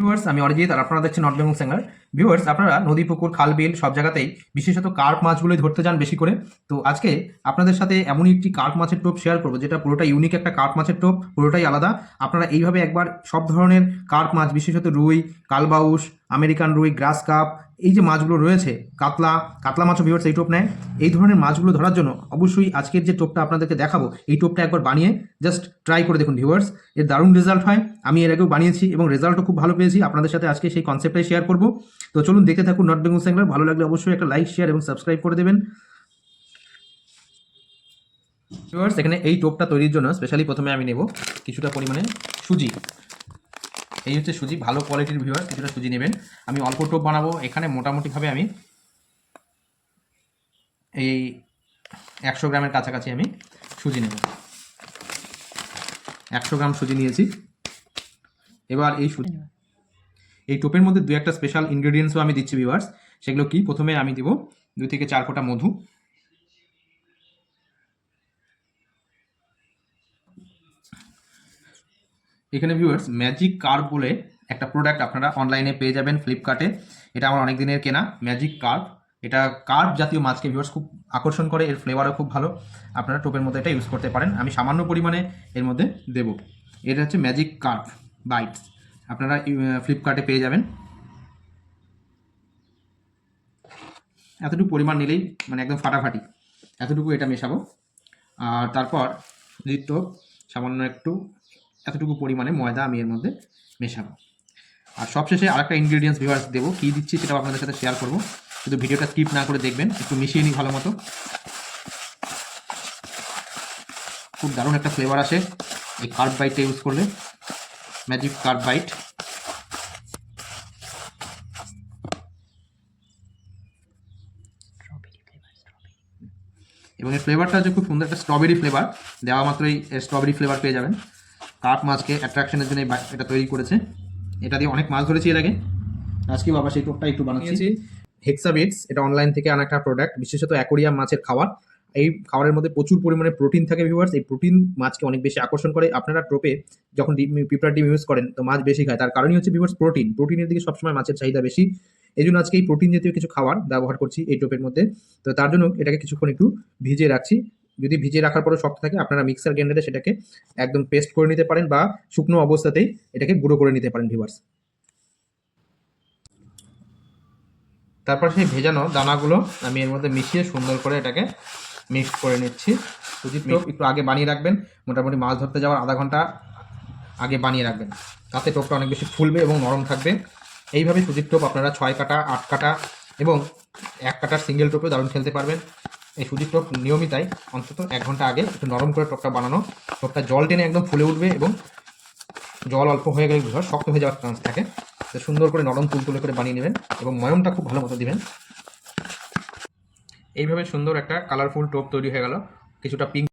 Viewers আমি অরিজিৎ আর আপনারা দেখছেন নর্থ বেঙ্গল স্যাঙ্গার ভিউয়ার্স আপনারা নদী, পুকুর, খাল, বিল সব জায়গাতেই বিশেষত কার্প মাছগুলোই ধরতে যান বেশি করে। তো আজকে আপনাদের সাথে এমনই একটি কার্প মাছের টোপ শেয়ার করব, যেটা পুরোটা ইউনিক একটা কার্প মাছের টোপ, পুরোটাই আলাদা। আপনারা এইভাবে একবার সব ধরনের কার্প মাছ, বিশেষত রুই, কালবাউস, আমেরিকান রুই, গ্রাস কাপ এই যে মাছগুলো রয়েছে, কাতলা কাতলা মাছও ভিউয়ার্স এই টোপ নেয়। এই ধরনের মাছগুলো ধরার জন্য অবশ্যই আজকের যে টোপটা আপনাদেরকে দেখাবো, এই টোপটা একবার বানিয়ে জাস্ট ট্রাই করে দেখুন ভিউয়ার্স এর দারুণ রেজাল্ট হয়। আমি এর আগেও বানিয়েছি এবং রেজাল্টও খুব ভালো পেয়েছি। আপনাদের সাথে আজকে সেই কনসেপ্টটাই শেয়ার করব। তো চলুন দেখতে থাকুন নর্থ বেঙ্গল স্যাঙ্গলার ভালো লাগলে অবশ্যই একটা লাইক শেয়ার এবং সাবস্ক্রাইব করে দেবেন। ভিউয়ার্স এখানে এই টোপটা তৈরির জন্য স্পেশালি প্রথমে আমি নেব কিছুটা পরিমাণে সুজি। এই হচ্ছে সুজি, ভালো কোয়ালিটির ভিউয়ার কিছুটা সুজি নেবেন। আমি অল্প টোপ বানাবো, এখানে মোটামুটিভাবে আমি এই একশো গ্রামের কাছাকাছি আমি সুজি নেব। একশো গ্রাম সুজি নিয়েছি। এবার এই সুজি এই টোপের মধ্যে দু একটা স্পেশাল ইনগ্রেডিয়েন্টসও আমি দিচ্ছি ভিউয়ার্স সেগুলো কি? প্রথমে আমি দিব দুই থেকে চার ফোঁটা মধু। এখানে ভিউয়ার্স ম্যাজিক কার্ভ বলে একটা প্রোডাক্ট আপনারা অনলাইনে পেয়ে যাবেন ফ্লিপকার্টে এটা আমার অনেক দিনের কেনা ম্যাজিক কার্ভ এটা কার্ভ জাতীয় মাছকে ভিউয়ার্স খুব আকর্ষণ করে, এর ফ্লেভারও খুব ভালো। আপনারা টোপের মধ্যে এটা ইউজ করতে পারেন। আমি সামান্য পরিমাণে এর মধ্যে দেব। এটা হচ্ছে ম্যাজিক কার্ভ বাইটস আপনারা ফ্লিপকার্টে পেয়ে যাবেন। এতটুকু পরিমাণ নিলেই মানে একদম ফাটাফাটি। এতটুকু এটা মেশাবো। আর তারপর সুজির সামান্য একটু এতটুকু পরিমাণে ময়দা আমি এর মধ্যে মেশাবো। আর সবশেষে আরেকটা ইনগ্রিডিয়েন্টস ভিউয়ার্স দেবো। কী দিচ্ছি সেটাও আপনাদের সাথে শেয়ার করব। শুধু ভিডিওটা স্কিপ না করে দেখবেন একটু মিশিয়ে নিই ভালো মতো। খুব দারুণ একটা ফ্লেভার আসে এই কার্ড বাইটটা ইউজ করলে। ম্যাজিক কার্ড বাইট এবং এর ফ্লেভারটা হচ্ছে খুব সুন্দর একটা স্ট্রবেরি ফ্লেভার দেওয়া মাত্রই স্ট্রবেরি ফ্লেভার পেয়ে যাবেন। কার্প মাছকে অ্যাট্রাকশনের জন্য এটা তৈরি করেছে। এটা দিয়ে অনেক মাছ ধরেছি এর আগে। আজকে বাবা সেই টোপটা একটু বানাচ্ছি। হেক্সাবিটস এটা অনলাইন থেকে আনা একটা প্রোডাক্ট বিশেষত অ্যাকোরিয়াম মাছের খাবার। এই খাবারের মধ্যে প্রচুর পরিমাণে প্রোটিন থাকে ভিউয়ার্স এই প্রোটিন মাছকে অনেক বেশি আকর্ষণ করে। আপনারা টোপে যখন ডিম পিঁপড়ার ডিম ইউজ করেন তো মাছ বেশি খায়। তার কারণই হচ্ছে ভিউয়ার্স প্রোটিন প্রোটিনের দিকে সবসময় মাছের চাহিদা বেশি। এই জন্য আজকে এই প্রোটিন জাতীয় কিছু খাবার ব্যবহার করছি এই টোপের মধ্যে। তো তার জন্য এটাকে কিছুক্ষণ একটু ভিজিয়ে রাখছি। যদি ভিজিয়ে রাখার পরে শক্ত থাকে আপনারা মিক্সার গ্রাইন্ডারে সেটাকে একদম পেস্ট করে নিতে পারেন বা শুকনো অবস্থাতেই এটাকে গুঁড়ো করে নিতে পারেন ভিউয়ার্স তারপর সেই ভেজানো দানাগুলো আমি এর মধ্যে মিশিয়ে সুন্দর করে এটাকে মিক্স করে নিচ্ছি। টোপ একটু আগে বানিয়ে রাখবেন মোটামুটি মাছ ধরতে যাওয়ার আধা ঘণ্টা আগে বানিয়ে রাখবেন। তাতে টোপটা অনেক বেশি ফুলবে এবং নরম থাকবে। এইভাবে সুজির টোপ আপনারা ছয় কাটা আট কাটা এবং এক কাটার সিঙ্গেল টোপে দারুণ খেলতে পারবেন। এই সুজির টক নিয়মিতাই, অন্তত এক ঘণ্টা আগে একটু নরম করে টকটা বানানো। টকটা জল টেনে একদম ফুলে উঠবে এবং জল অল্প হয়ে গেলে ধর শক্ত হয়ে যাওয়ার চান্স থাকে। তো সুন্দর করে নরম তুলতুলে করে বানিয়ে নেবেন এবং ময়মটা খুব ভালো মতো দেবেন। এইভাবে সুন্দর একটা কালারফুল টোপ তৈরি হয়ে গেল। কিছুটা পিঙ্ক